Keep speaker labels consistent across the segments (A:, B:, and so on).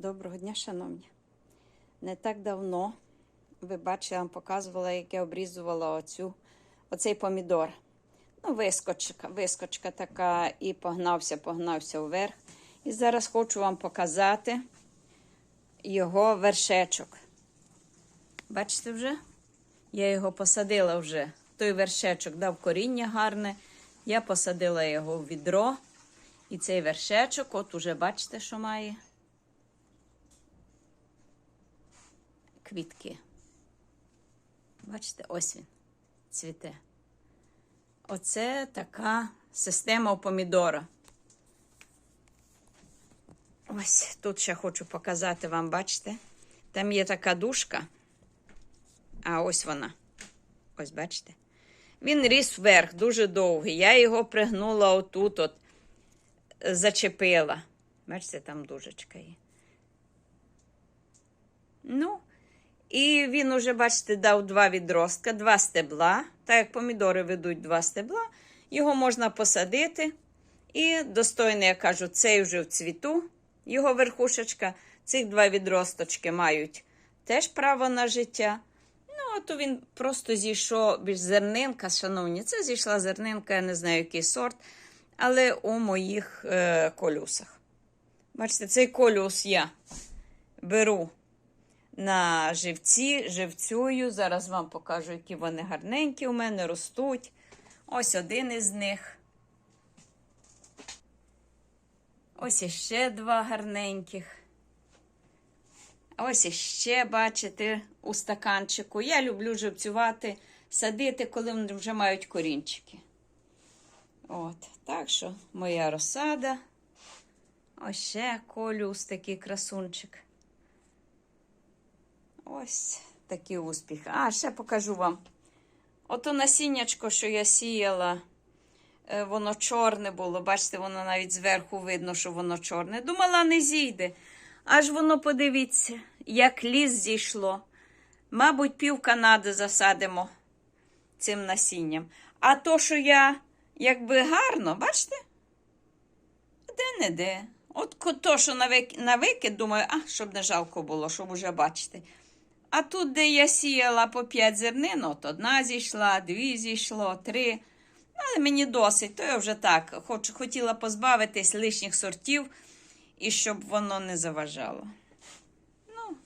A: Доброго дня, шановні. Не так давно ви бачили, я вам показувала, як я обрізувала оцю, оцей помідор. Ну, вискочка, вискочка така, і погнався, погнався вверх. І зараз хочу вам показати його вершечок. Бачите вже? Я його посадила вже. Той вершечок дав коріння гарне. Я посадила його в відро. І цей вершечок, от уже бачите, що має. Квітки. Бачите, ось він цвіте. Оце така система у помідора. Ось тут ще хочу показати вам, бачите? Там є така дужка. А ось вона. Ось бачите? Він ріс вверх, дуже довгий. Я його пригнула отут, от, зачепила. Бачите, там дужечка є. Ну, і він уже, бачите, дав два відростка, два стебла. Так як помідори ведуть два стебла, його можна посадити. І достойно, я кажу, цей вже в цвіту, його верхушечка. Цих два відросточки мають теж право на життя. Ну, а то він просто зійшов більш зернинка, шановні. Це зійшла зернинка, я не знаю, який сорт, але у моїх е, колюсах. Бачите, цей колюс я беру на живці, живцюю. Зараз вам покажу, які вони гарненькі у мене ростуть. Ось один із них. Ось іще два гарненьких. Ось іще, бачите, у стаканчику. Я люблю живцювати, садити, коли вони вже мають корінчики. От, так що моя розсада. Ось ще колюс такий красунчик. Ось такий успіх. А, ще покажу вам. Ото насіннячко, що я сіяла, е, воно чорне було. Бачите, воно навіть зверху видно, що воно чорне. Думала, не зійде. Аж воно, подивіться, як ліс зійшло. Мабуть, пів Канади засадимо цим насінням. А то, що я якби гарно, бачите? Де-не-де. От то, що на викид, думаю, а, щоб не жалко було, щоб уже бачити. А тут, де я сіяла по 5 зернин, от одна зійшла, дві зійшло, три. Але мені досить, то я вже так хоч, хотіла позбавитись лишніх сортів і щоб воно не заважало. Ну,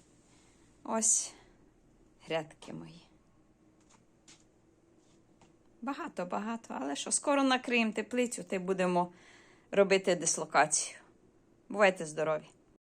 A: ось грядки мої. Багато-багато, але що, скоро накриємо теплицю та й будемо робити дислокацію. Бувайте здорові!